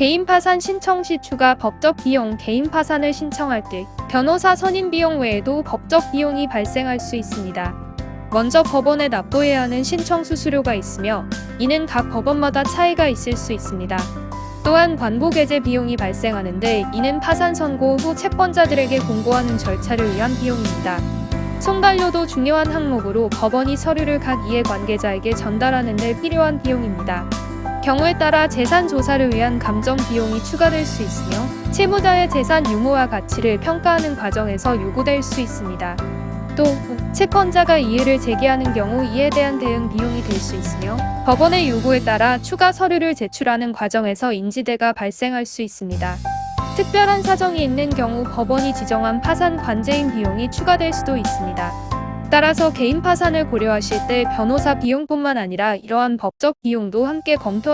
개인 파산 신청 시 추가 법적 비용 개인 파산을 신청할 때 변호사 선임 비용 외에도 법적 비용이 발생할 수 있습니다. 먼저 법원에 납부해야 하는 신청 수수료가 있으며 이는 각 법원마다 차이가 있을 수 있습니다. 또한 관보 게재 비용이 발생하는데 이는 파산 선고 후 채권자들에게 공고하는 절차를 위한 비용입니다. 손반료도 중요한 항목으로 법원이 서류를 각 이해관계자에게 전달하는 데 필요한 비용입니다. 경우에 따라 재산 조사를 위한 감정 비용이 추가될 수 있으며 채무자의 재산 유무와 가치를 평가하는 과정에서 요구될 수 있습니다. 또 채권자가 이의를 제기하는 경우 이에 대한 대응 비용이 될 수 있으며 법원의 요구에 따라 추가 서류를 제출하는 과정에서 인지대가 발생할 수 있습니다. 특별한 사정이 있는 경우 법원이 지정한 파산 관제인 비용이 추가될 수도 있습니다. 따라서 개인 파산을 고려하실 때 변호사 비용뿐만 아니라 이러한 법적 비용도 함께 검토